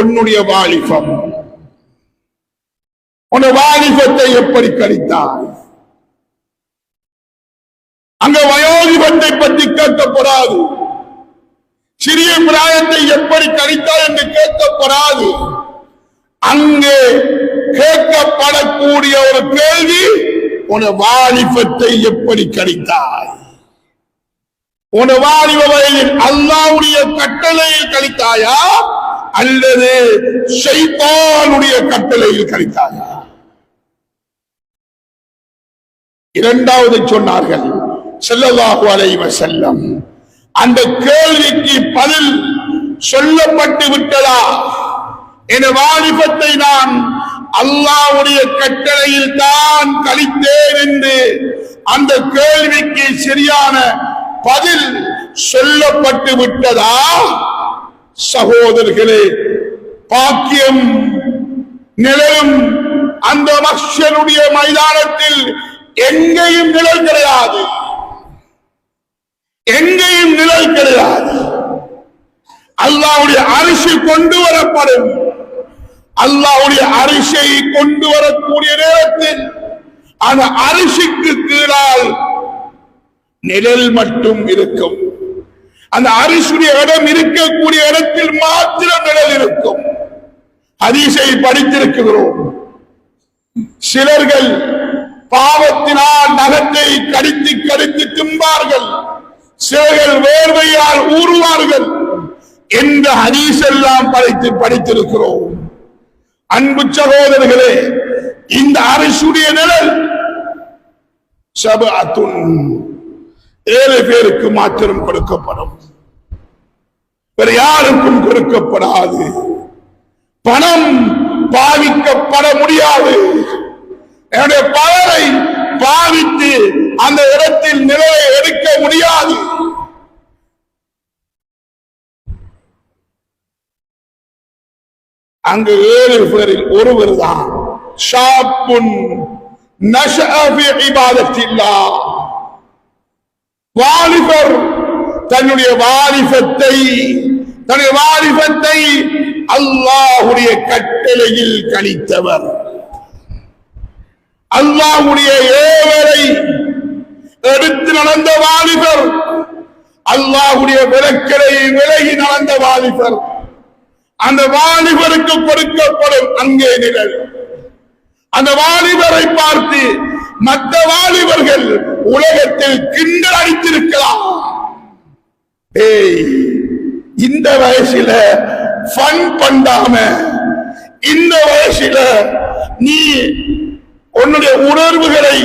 உன்னுடைய வாலிபம். உன் வாலிபத்தை எப்படி கழித்தாய்? அங்க வயோதிபத்தை பற்றி கேட்கப்படாது. சிறிய பிராயத்தை எப்படி கழித்தாய் என்று கேட்கப்படாது. அங்கே கேட்கப்படக்கூடிய ஒரு கேள்வி உன வாலிபத்தை எப்படி கழித்தாய்? உன வாலிப வயதில் அல்லாவுடைய கட்டளையை கழித்தாயா? அல்லது ஷைத்தானுடைய கட்டளையில் கழித்தாயா? இரண்டாவது சொன்னார்கள் ஸல்லல்லாஹு அலைவ செல்லம் அந்த கேள்விக்கு பதில் சொல்லப்பட்டு விட்டதா? என வாலிபத்தை நான் அல்லாவுடைய கட்டளையில் தான் கழித்தேன் என்று அந்த கேள்விக்கு சரியான பதில் சொல்லப்பட்டு விட்டதா? சகோதரர்களே பாக்கியம் நிழலும் அந்த மக்ஷனுடைய மைதானத்தில் எங்கேயும் நிழல் கிடையாது. எங்கேயும் நிழல் கிடையாது. அல்லாவுடைய அரிசி கொண்டு வரப்படும். அல்லாவுடைய அரிசியை கொண்டு வரக்கூடிய நேரத்தில் அந்த அரிசிக்கு கீழால் நிழல் மட்டும் இருக்கும். அந்த அரிசுடைய இடம் இருக்கக்கூடிய இடத்தில் மாத்திரம் நிழல் இருக்கும் ஹதீஸை படித்திருக்கிறோம். சிலர்கள் பாவத்தினால் நகத்தை கடித்து கடித்து திம்பார்கள். சிலர்கள் வேர்வையால் ஊறுவார்கள். என்ற ஹதீஸ் படைத்து படித்து படித்திருக்கிறோம். அன்பு சகோதரர்களே இந்த அரிசுடைய நிழல் சபஅத்துன். ஏழு பேருக்கு மாத்திரம் கொடுக்கப்படும். வேற யாருக்கும் கொடுக்கப்படாது. பணம் பாவிக்கப்பட முடியாது. என்னுடைய பலரை பாவித்து அந்த இடத்தில் நிலையை எடுக்க முடியாது. அங்கு ஏழு பேரில் ஒருவர் தான் ஷாப்புன் நஷ ஃபி வாலிபர் தன்னுடைய வாலிபத்தை தன்னுடைய வாலிபத்தை அல்லாஹுடைய கட்டளையில் கழித்தவர். அல்லாஹுடைய ஏவரை எடுத்து நடந்த வாலிபர் அல்லாஹுடைய விளக்கலை விலகி நடந்த வாலிபர். அந்த வாலிபருக்கு கொடுக்கப்படும் அங்கே நிழல். அந்த வாலிபரை பார்த்து மற்ற வாலிபர்கள் உலகத்தில் கிண்டல் அடித்திருக்கலாம். ஏய் இந்த வயசுல ஃபன் பண்ணாம இந்த வயசுல நீ உன்னுடைய உணர்வுகளை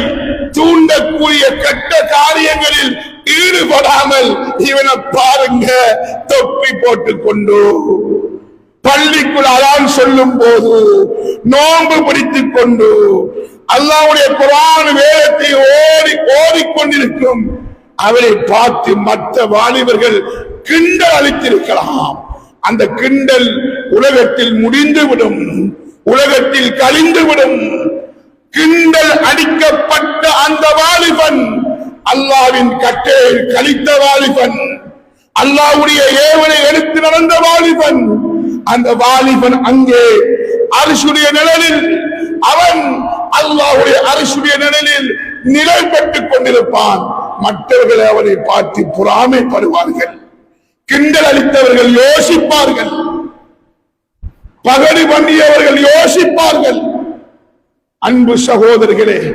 தூண்டக்கூடிய கெட்ட காரியங்களில் ஈடுபடாமல் இவனை பாருங்க தொப்பி போட்டுக் கொண்டு. பள்ளிக்குள் அதான் சொல்லும் போது நோன்பு பிடித்துக் கொண்டு. அல்லாவுடைய குரா கொண்டிருக்கும். அவரை பார்த்து மற்ற வாலிபர்கள் கிண்டல் அளித்திருக்கலாம். அந்த கிண்டல் உலகத்தில் முடிந்துவிடும். உலகத்தில் கழிந்துவிடும். கிண்டல் அடிக்கப்பட்ட அந்த வாலிபன் அல்லாவின் கட்டையில் கழித்த வாலிபன் அல்லாவுடைய ஏவனை எடுத்து நடந்த வாலிபன் அந்த வாலிபன் அங்கே அரிசுடைய நிழலில் அவன் அல்லாவுடைய அரிசுடைய நிழலில் நிழல் பெற்றுக் கொண்டிருப்பான். மற்றவர்களை அவனை பார்த்து பொறாமைப்படுவார்கள். கிண்டல் அளித்தவர்கள் யோசிப்பார்கள். பகடி பண்ணியவர்கள் யோசிப்பார்கள். அன்பு சகோதரர்களே